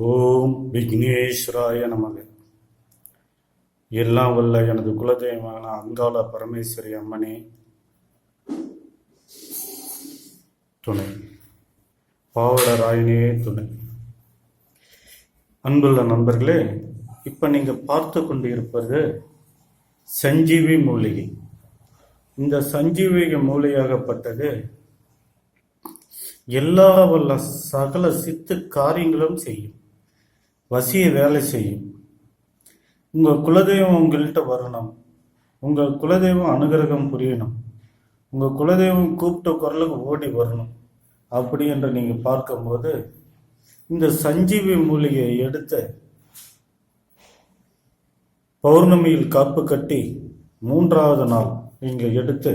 ஓம் விக்னேஸ்வராய நமக. எல்லாம் வல்ல எனது குலதெய்வமான அங்காள பரமேஸ்வரி அம்மனே துணை. பாவட ராயனே துணை. அன்புள்ள நண்பர்களே இப்போ நீங்கள் பார்த்து கொண்டு இருப்பது சஞ்சீவி மூலிகை. இந்த சஞ்சீவிக மூலிகையாகப்பட்டது எல்லா வல்ல சகல சித்து காரியங்களும் செய்யும். வசிய வேலை செய்யும். உங்கள் குலதெய்வம் உங்கள்கிட்ட வரணும். உங்கள் குலதெய்வம் அனுகிரகம் புரியணும். உங்கள் குலதெய்வம் கூப்பிட்ட குரலுக்கு ஓடி வரணும். அப்படி என்று நீங்கள் பார்க்கும்போது இந்த சஞ்சீவி மூலிகையை எடுத்து பௌர்ணமியில் காப்பு கட்டி மூன்றாவது நாள் நீங்கள் எடுத்து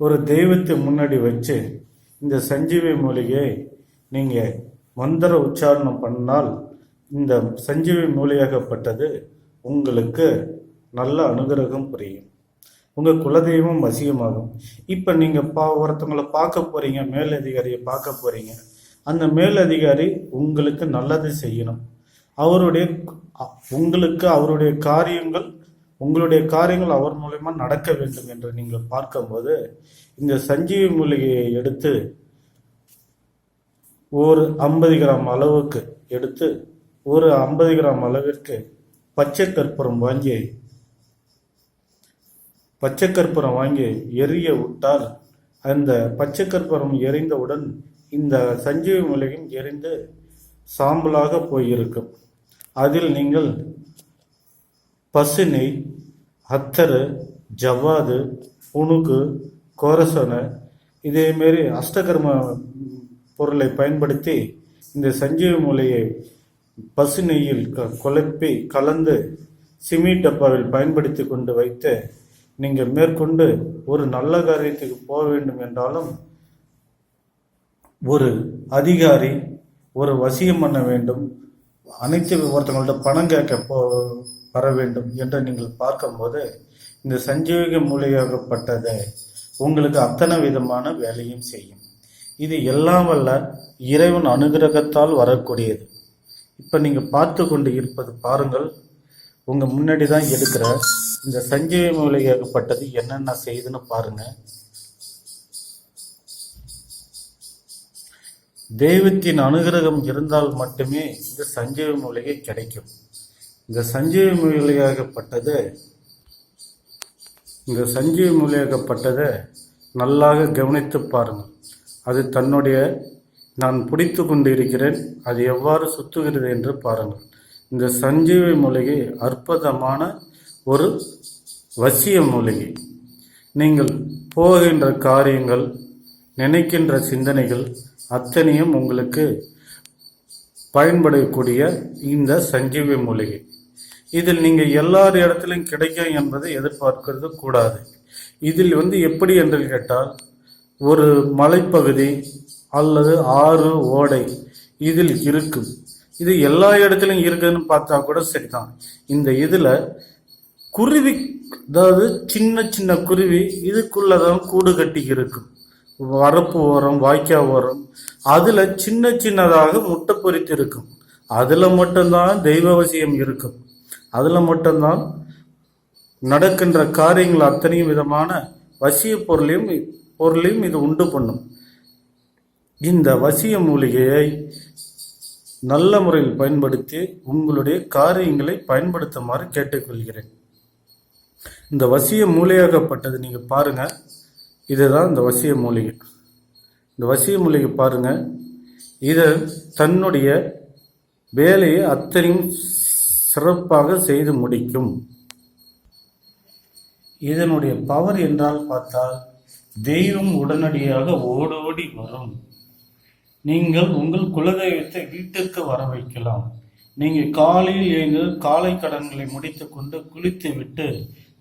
ஒரு தெய்வத்தை முன்னாடி வச்சு இந்த சஞ்சீவி மூலிகையை நீங்கள் மந்திர உச்சாரணம் பண்ணால் இந்த சஞ்சீவி மூலியாகப்பட்டது உங்களுக்கு நல்ல அனுகிரகம் புரியும். உங்கள் குலதெய்வம் வசியமாகும். இப்போ நீங்கள் பா ஒருத்தவங்களை பார்க்க போகிறீங்க மேலதிகாரியை பார்க்க போகிறீங்க அந்த மேலதிகாரி உங்களுக்கு நல்லது செய்யணும். அவருடைய உங்களுக்கு அவருடைய காரியங்கள் உங்களுடைய காரியங்கள் அவர் மூலயமா நடக்க வேண்டும் என்று நீங்கள் பார்க்கும்போது இந்த சஞ்சீவி மூலிகையை எடுத்து ஒரு ஐம்பது கிராம் அளவுக்கு எடுத்து ஒரு ஐம்பது கிராம் அளவிற்கு பச்சை கற்பூரம் வாங்கி பச்சை கற்பூரம் வாங்கி எரிய விட்டால் அந்த பச்சை கற்பூரம் எரிந்தவுடன் இந்த சஞ்சீவி மூலிகையும் எரிந்து சாம்பலாக போயிருக்கும். அதில் நீங்கள் பசுனை அத்தரு ஜவ்வாது புணுக்கு கோரசனை இதேமாரி அஷ்டகர்ம பொருளை பயன்படுத்தி இந்த சஞ்சீவி மூலையை பசு நெய்யில் க- குழப்பி கலந்து சிமி டப்பாவில் பயன்படுத்தி கொண்டு வைத்து நீங்கள் மேற்கொண்டு ஒரு நல்ல காரியத்துக்கு போக வேண்டும் என்றாலும் ஒரு அதிகாரி ஒரு வசியம் பண்ண வேண்டும். அனைத்து ஒருத்தவங்கள்ட்ட பணம் கேட்க போ வர வேண்டும் என்று நீங்கள் பார்க்கும்போது இந்த சஞ்சீவிக மூலையாகப்பட்டதை உங்களுக்கு அத்தனை விதமான வேலையும் செய்யும். இது எல்லாம் வல்ல இறைவன் அனுகிரகத்தால் வரக்கூடியது. இப்போ நீங்கள் பார்த்து கொண்டு இருப்பது பாருங்கள். உங்கள் முன்னாடி தான் எடுக்கிற இந்த சஞ்சீவி மூலிகையாகப்பட்டது என்னென்ன செய்யுதுன்னு பாருங்கள் தெய்வத்தின் அனுகிரகம் இருந்தால் மட்டுமே இந்த சஞ்சீவி மூலிகை கிடைக்கும். இந்த சஞ்சீவி மூலிகையாகப்பட்டது இந்த சஞ்சீவி மூலிகையாகப்பட்டதை நல்லாக கவனித்து பாருங்கள். அது தன்னுடைய நான் பிடித்து கொண்டு இருக்கிறேன் அது எவ்வாறு சுத்துகிறது என்று பாருங்கள். இந்த சஞ்சீவி மூலிகை அற்புதமான ஒரு வசிய மூலிகை. நீங்கள் போகின்ற காரியங்கள் நினைக்கின்ற சிந்தனைகள் அத்தனையும் உங்களுக்கு பயன்படக்கூடிய இந்த சஞ்சீவி மூலிகை. இதில் நீங்கள் எல்லார் இடத்துலையும் கிடைக்கும் என்பதை எதிர்பார்க்கிறது கூடாது. இதில் வந்து எப்படி என்று கேட்டால் ஒரு மலைப்பகுதி அல்லது ஆறு ஓடை இதில் இருக்கும். இது எல்லா இடத்துலையும் இருக்குதுன்னு பார்த்தா கூட சரிதான். இந்த இதில் குருவி அதாவது சின்ன சின்ன குருவி இதுக்குள்ளதான் கூடு கட்டி இருக்கும். வரப்பு ஓரம் வாய்க்கா ஓரம் அதில் சின்ன சின்னதாக முட்டை பொரித்து இருக்கும். அதில் மட்டும்தான் தெய்வவசியம் இருக்கும். அதில் மட்டும்தான் நடக்கின்ற காரியங்கள் அத்தனையும் விதமான வசிய பொருளையும் பொருளையும் இது உண்டு பண்ணும். இந்த வசிய மூலிகையை நல்ல முறையில் பயன்படுத்தி உங்களுடைய காரியங்களை பயன்படுத்துமாறு கேட்டுக்கொள்கிறேன். இந்த வசிய மூலிகையாகப்பட்டது நீங்கள் பாருங்கள் இதுதான் இந்த வசிய மூலிகை. இந்த வசிய மூலிகை பாருங்கள் இது தன்னுடைய வேலையை அத்தனையும் சிறப்பாக செய்து முடிக்கும். இதனுடைய பவர் என்றால் பார்த்தால் தெய்வம் உடனடியாக ஓடோடி வரும். நீங்கள் உங்கள் குலதெய்வத்தை வீட்டிற்கு வர வைக்கலாம். நீங்கள் காலையில் எழுந்து காலை கடன்களை முடித்துக்கொண்டு குளித்து விட்டு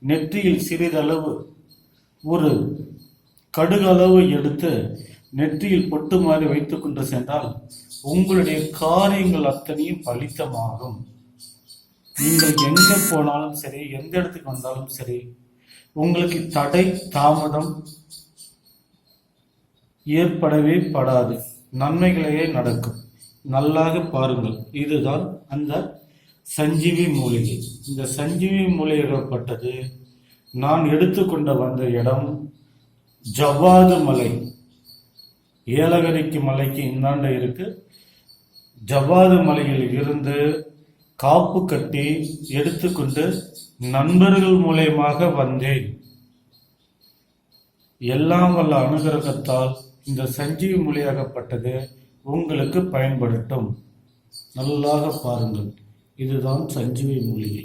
நெற்றியில் சிறிதளவு ஒரு கடுகளவு எடுத்து நெற்றியில் பொட்டு மாதிரி வைத்துக்கொண்டு சென்றால் உங்களுடைய காரியங்கள் அத்தனையும் பலித்தமாகும். நீங்கள் எங்க போனாலும் சரி எந்த இடத்துக்கு வந்தாலும் சரி உங்களுக்கு தடை தாமதம் ஏற்படவே படாது. நன்மைகளையே நடக்கும். நல்லாக பாருங்கள். இதுதான் அந்த சஞ்சீவி மூலிகை. இந்த சஞ்சீவி மூலிகைப்பட்டது நான் எடுத்துக்கொண்ட வந்த இடம் ஜவ்வாது மலை. ஏலகரிக்கு மலைக்கு இந்தாண்ட இருக்கு. ஜவ்வாது மலையில் இருந்து காப்பு கட்டி எடுத்துக்கொண்டு நண்பர்கள் மூலயமாக வந்தேன். எல்லாம் வல்ல அனுகிரகத்தால் இந்த சஞ்சீவி மொழியாகப்பட்டது உங்களுக்கு பயன்படட்டும் நல்லாக பாருங்கள். இதுதான் சஞ்சீவி மொழியை.